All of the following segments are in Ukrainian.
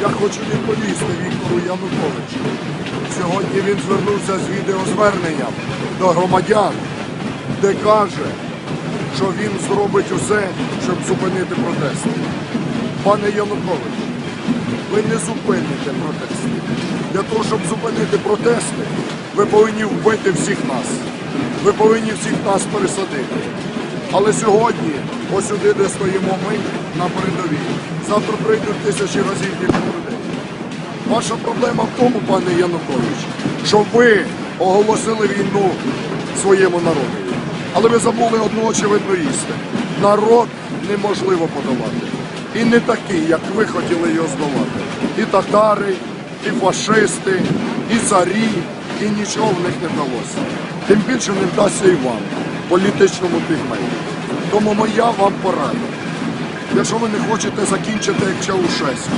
Я хочу відповісти Віктору Януковичу. Сьогодні він звернувся з відеозверненням до громадян, де каже, що він зробить усе, щоб зупинити протести. Пане Янукович, ви не зупините протести. Для того, щоб зупинити протести, ви повинні вбити всіх нас. Ви повинні всіх нас пересадити. Але сьогодні, ось сюди, де стоїмо ми на передовій, завтра прийдуть тисячі більше людей. Ваша проблема в тому, пане Янукович, що ви оголосили війну своєму народу. Але ви забули одну очевидну істину. Народ неможливо подолати. І не такий, як ви хотіли його здолати. І татари, і фашисти, і царі, і нічого в них не вдалося. Тим більше не вдасться і вам, політичному пігмею. Тому моя вам порада. Якщо ви не хочете закінчити як Чаушеську,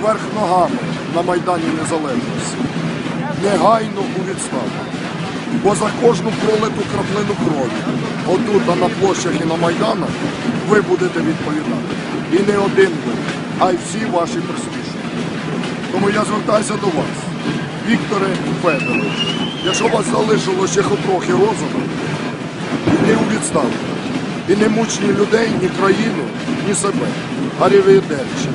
вверх ногами на Майдані Незалежності. Негайно у відставку. Бо за кожну пролиту краплину крові, отут а на площах і на Майданах, ви будете відповідати. І не один ви, а й всі ваші присвідчення. Тому я звертаюся до вас, Вікторе Федорович, якщо вас залишилося ще трохи розуму, іди у відставку. І не мучні людей, ні країну, ні себе. Гарівідерчі.